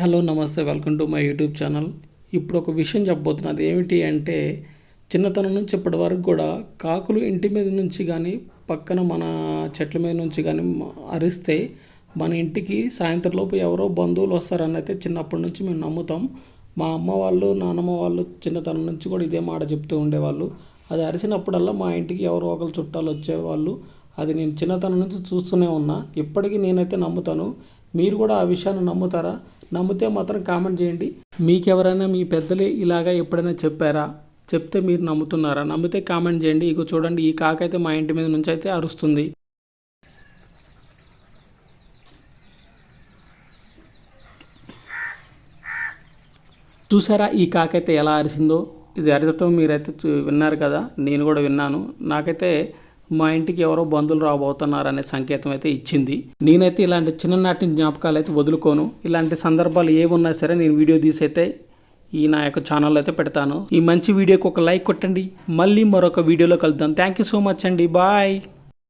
Hello నమస్తే welcome to my YouTube channel. ఇప్పుడు ఒక విషయం చెప్పబోతున్నది ఏమిటి అంటే చిన్నతనం నుంచి ఇప్పటి వరకు కూడా కాకులు ఇంటి మీద నుంచి కానీ పక్కన మన చెట్ల మీద నుంచి కానీ అరిస్తే మన ఇంటికి సాయంత్రం లోపు ఎవరో బంధువులు వస్తారని అయితే చిన్నప్పటి నుంచి మేము నమ్ముతాం. మా అమ్మ వాళ్ళు నాన్నమ్మ వాళ్ళు చిన్నతనం నుంచి కూడా ఇదే మాట చెప్తూ ఉండేవాళ్ళు. అది అరిచినప్పుడల్లా మా ఇంటికి ఎవరో ఒకరు చుట్టాలు వచ్చేవాళ్ళు. అది నేను చిన్నతనం నుంచి చూస్తూనే ఉన్నా. ఇప్పటికీ నేనైతే నమ్ముతాను. మీరు కూడా ఆ విషయాన్ని నమ్ముతారా? నమ్మితే మాత్రం కామెంట్ చేయండి. మీకు ఎవరైనా మీ పెద్దలే ఇలాగా ఎప్పుడైనా చెప్పారా? చెప్తే మీరు నమ్ముతున్నారా? నమ్మితే కామెంట్ చేయండి. ఇక చూడండి ఈ కాక అయితే మా ఇంటి మీద నుంచి అయితే అరుస్తుంది. చూసారా ఈ కాకైతే ఎలా అరిసిందో? ఇది అరచటం మీరైతే చూ- విన్నారు కదా? నేను కూడా విన్నాను. నాకైతే మా ఇంటికి ఎవరో బంధువులు రాబోతున్నారు అనే సంకేతం అయితే ఇచ్చింది. నేనైతే ఇలాంటి చిన్ననాటి జ్ఞాపకాలు అయితే వదులుకోను. ఇలాంటి సందర్భాలు ఏమున్నా సరే నేను వీడియో తీసి అయితే ఈ నా యొక్క ఛానల్లో అయితే పెడతాను. ఈ మంచి వీడియోకి ఒక లైక్ కొట్టండి. మళ్ళీ మరొక వీడియోలో కలుద్దాం. థ్యాంక్ యూ సో మచ్ అండి. బాయ్